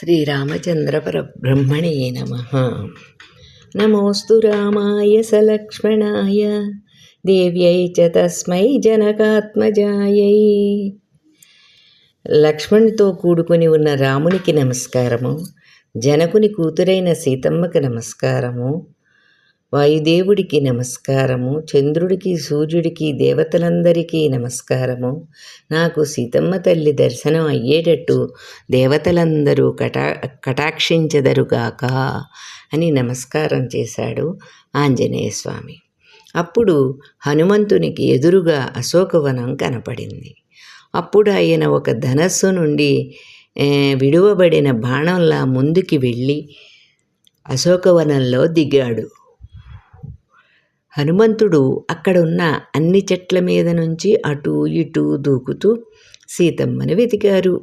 శ్రీరామచంద్రపరబ్రహ్మణే నమ నమోస్తు రామాయ సలక్ష్మణాయ దేవ్యై చ తస్మై జనకాత్మజాయై లక్ష్మణుతో కూడుకుని ఉన్న రామునికి నమస్కారము జనకుని కూతురైన సీతమ్మకి నమస్కారము వాయుదేవుడికి నమస్కారము చంద్రుడికి సూర్యుడికి దేవతలందరికీ నమస్కారము. నాకు సీతమ్మ తల్లి దర్శనం అయ్యేటట్టు దేవతలందరూ కటా కటాక్షించదరుగాక అని నమస్కారం చేశాడు ఆంజనేయ స్వామి అప్పుడు హనుమంతునికి ఎదురుగా అశోకవనం కనపడింది. అప్పుడు ఆయన ఒక ధనస్సు నుండి విడువబడిన బాణంలా ముందుకి వెళ్ళి అశోకవనంలో దిగాడు. హనుమంతుడు అక్కడ ఉన్న అన్ని చెట్ల మీద నుంచి అటూ ఇటూ దూకుతూ సీతమ్మని వెతికారు.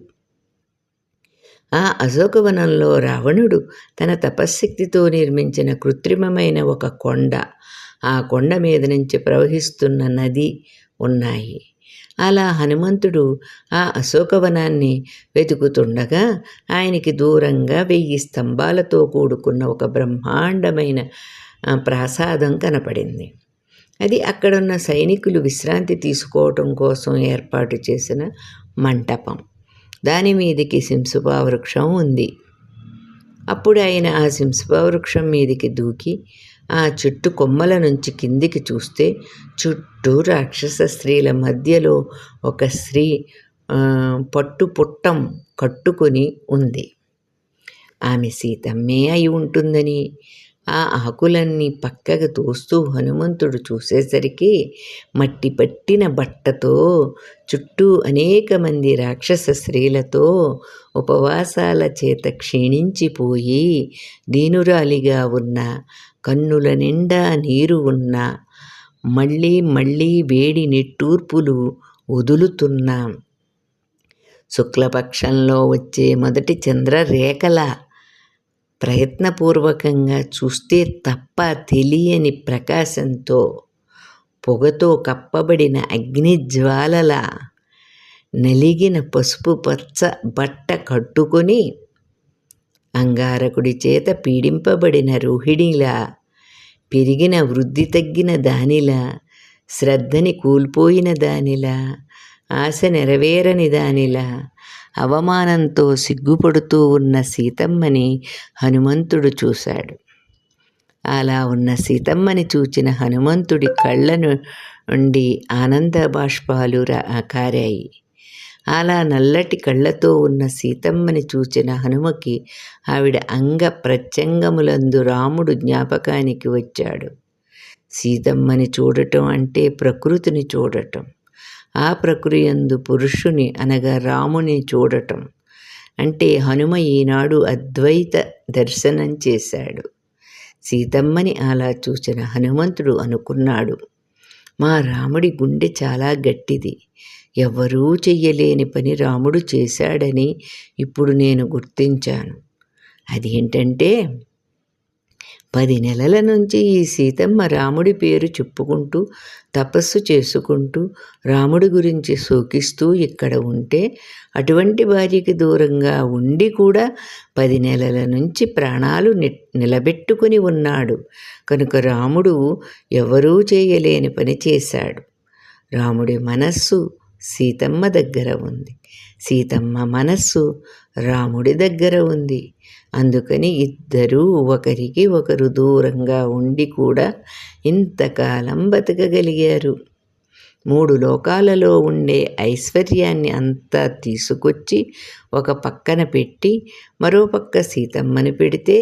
ఆ అశోకవనంలో రావణుడు తన తపశ్శక్తితో నిర్మించిన కృత్రిమమైన ఒక కొండ. ఆ కొండ మీద నుంచి ప్రవహిస్తున్న నది ఉన్నాయి. అలా హనుమంతుడు ఆ అశోకవనాన్ని వెతుకుతుండగా ఆయనకి దూరంగా వెయ్యి స్తంభాలతో కూడుకున్న ఒక బ్రహ్మాండమైన ప్రాసాదం కనపడింది. అది అక్కడున్న సైనికులు విశ్రాంతి తీసుకోవటం కోసం ఏర్పాటు చేసిన మంటపం. దాని మీదికి సింసుపా వృక్షం ఉంది. అప్పుడు ఆయన ఆ సింసుపా వృక్షం మీదికి దూకి ఆ చుట్టు కొమ్మల నుంచి కిందికి చూస్తే చుట్టూ రాక్షస స్త్రీల మధ్యలో ఒక స్త్రీ పట్టు పుట్టం కట్టుకొని ఉంది. ఆమె సీతమ్మే అయి ఉంటుందని ఆ ఆకులన్నీ పక్కకు తోస్తూ హనుమంతుడు చూసేసరికి మట్టి పట్టిన బట్టతో చుట్టూ అనేక మంది రాక్షస స్త్రీలతో ఉపవాసాల చేత క్షీణించిపోయి దీనురాలిగా ఉన్న కన్నుల నిండా నీరు ఉన్న మళ్ళీ మళ్ళీ వేడి నిట్టూర్పులు వదులుతున్నాం. శుక్లపక్షంలో వచ్చే మొదటి చంద్రరేఖల ప్రయత్నపూర్వకంగా చూస్తే తప్ప తెలియని ప్రకాశంతో పొగతో కప్పబడిన అగ్నిజ్వాలల నలిగిన పసుపు పచ్చ బట్ట కట్టుకొని అంగారకుడి చేత పీడింపబడిన రోహిణిలా పెరిగిన వృద్ధి తగ్గిన దానిలా శ్రద్ధని కూల్పోయిన దానిలా ఆశ నెరవేరని దానిలా అవమానంతో సిగ్గుపడుతూ ఉన్న సీతమ్మని హనుమంతుడు చూశాడు. అలా ఉన్న సీతమ్మని చూచిన హనుమంతుడి కళ్ళను నుండి ఆనంద బాష్పాలు కారాయి. అలా నల్లటి కళ్ళతో ఉన్న సీతమ్మని చూచిన హనుమకి ఆవిడ అంగ ప్రత్యంగములందు రాముడు జ్ఞాపకానికి వచ్చాడు. సీతమ్మని చూడటం అంటే ప్రకృతిని చూడటం. ఆ ప్రక్రియందు పురుషుని అనగా రాముని చూడటం. అంటే హనుమ ఈనాడు అద్వైత దర్శనం చేశాడు. సీతమ్మని అలా చూసిన హనుమంతుడు అనుకున్నాడు మా రాముడి గుండె చాలా గట్టిది. ఎవ్వరూ చెయ్యలేని పని రాముడు చేశాడని ఇప్పుడు నేను గుర్తించాను. అదేంటంటే పది నెలల నుంచి ఈ సీతమ్మ రాముడి పేరు చెప్పుకుంటూ తపస్సు చేసుకుంటూ రాముడి గురించి శోకిస్తూ ఇక్కడ ఉంటే అటువంటి భార్యకి దూరంగా ఉండి కూడా పది నెలల నుంచి ప్రాణాలు నిలబెట్టుకుని ఉన్నాడు. కనుక రాముడు ఎవరూ చేయలేని పని చేశాడు. రాముడి మనస్సు సీతమ్మ దగ్గర ఉంది. సీతమ్మ మనస్సు రాముడి దగ్గర ఉంది. అందుకని ఇద్దరూ ఒకరికి ఒకరు దూరంగా ఉండి కూడా ఇంతకాలం బతకగలిగారు. మూడు లోకాలలో ఉండే ఐశ్వర్యాన్ని అంతా తీసుకొచ్చి ఒక పక్కన పెట్టి మరో పక్క సీతమ్మని పెడితే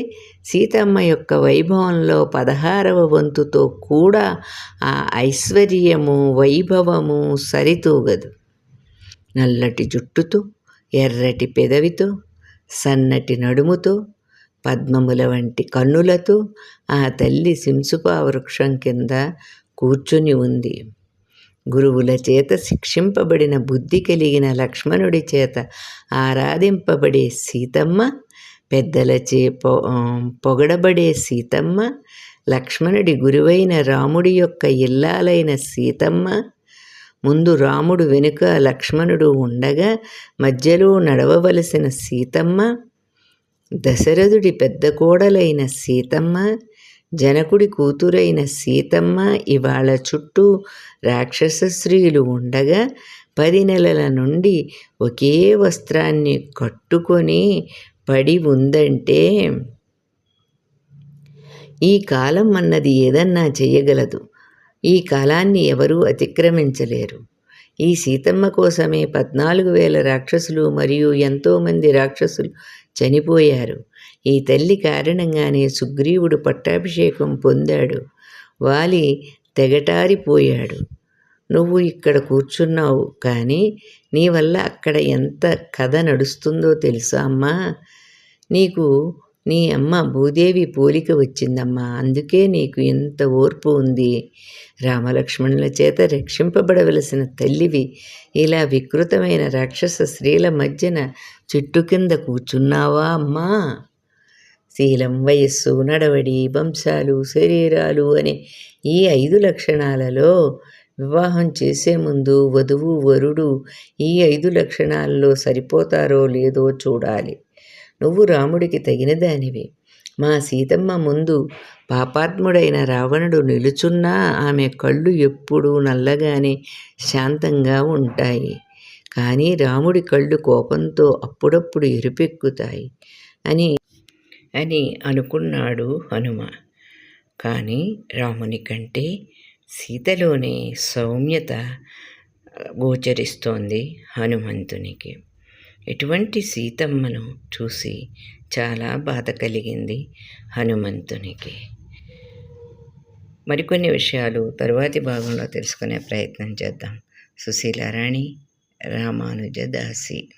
సీతమ్మ యొక్క వైభవంలో పదహారవ వంతుతో కూడా ఆ ఐశ్వర్యము వైభవము సరితూగదు. నల్లటి జుట్టుతో ఎర్రటి పెదవితో సన్నటి నడుముతో పద్మముల వంటి కన్నులతో ఆ తల్లి సింసుపా వృక్షం కింద కూర్చుని ఉంది. గురువుల చేత శిక్షింపబడిన బుద్ధి కలిగిన లక్ష్మణుడి చేత ఆరాధింపబడే సీతమ్మ పెద్దలచే పొ పొగడబడే సీతమ్మ లక్ష్మణుడి గురువైన రాముడి యొక్క ఇల్లాలైన సీతమ్మ ముందు రాముడు వెనుక లక్ష్మణుడు ఉండగా మధ్యలో నడవవలసిన సీతమ్మ దశరథుడి పెద్ద కోడలైన సీతమ్మ జనకుడి కూతురైన సీతమ్మ ఇవాళ చుట్టూ రాక్షస స్త్రీలు ఉండగా పది నెలల నుండి ఒకే వస్త్రాన్ని కట్టుకొని పడి ఉందంటే ఈ కాలం అన్నది ఏదన్నా చేయగలదు. ఈ కాలాన్ని ఎవరూ అతిక్రమించలేరు. ఈ సీతమ్మ కోసమే పద్నాలుగు వేల రాక్షసులు మరియు ఎంతోమంది రాక్షసులు చనిపోయారు. ఈ తల్లి కారణంగానే సుగ్రీవుడు పట్టాభిషేకం పొందాడు. వాలి తెగటారిపోయాడు. నువ్వు ఇక్కడ కూర్చున్నావు కానీ నీ వల్ల అక్కడ ఎంత కథ నడుస్తుందో తెలుసా అమ్మా? నీకు నీ అమ్మ భూదేవి పోలిక వచ్చిందమ్మా. అందుకే నీకు ఎంత ఓర్పు ఉంది. రామలక్ష్మణుల చేత రక్షింపబడవలసిన తల్లివి ఇలా వికృతమైన రాక్షస స్త్రీల మధ్యన చెట్టు కింద కూర్చున్నావా అమ్మా? శీలం వయస్సు నడవడి వంశాలు శరీరాలు అనే ఈ ఐదు లక్షణాలలో వివాహం చేసే ముందు వధువు వరుడు ఈ ఐదు లక్షణాల్లో సరిపోతారో లేదో చూడాలి. నువ్వు రాముడికి తగిన దానివి మా సీతమ్మ ముందు పాపాత్ముడైన రావణుడు నిలుచున్నా ఆమె కళ్ళు ఎప్పుడూ నల్లగానే శాంతంగా ఉంటాయి. కానీ రాముడి కళ్ళు కోపంతో అప్పుడప్పుడు ఎరుపెక్కుతాయి అని అని అనుకున్నాడు హనుమ. కానీ రాముని కంటే సీతలోనే సౌమ్యత గోచరిస్తోంది హనుమంతునికి. ఎటువంటి సీతమ్మను చూసి చాలా బాధ కలిగింది హనుమంతునికి. మరికొన్ని విషయాలు తరువాతి భాగంలో తెలుసుకునే ప్రయత్నం చేద్దాం. సుశీలారాణి రామానుజదాసి.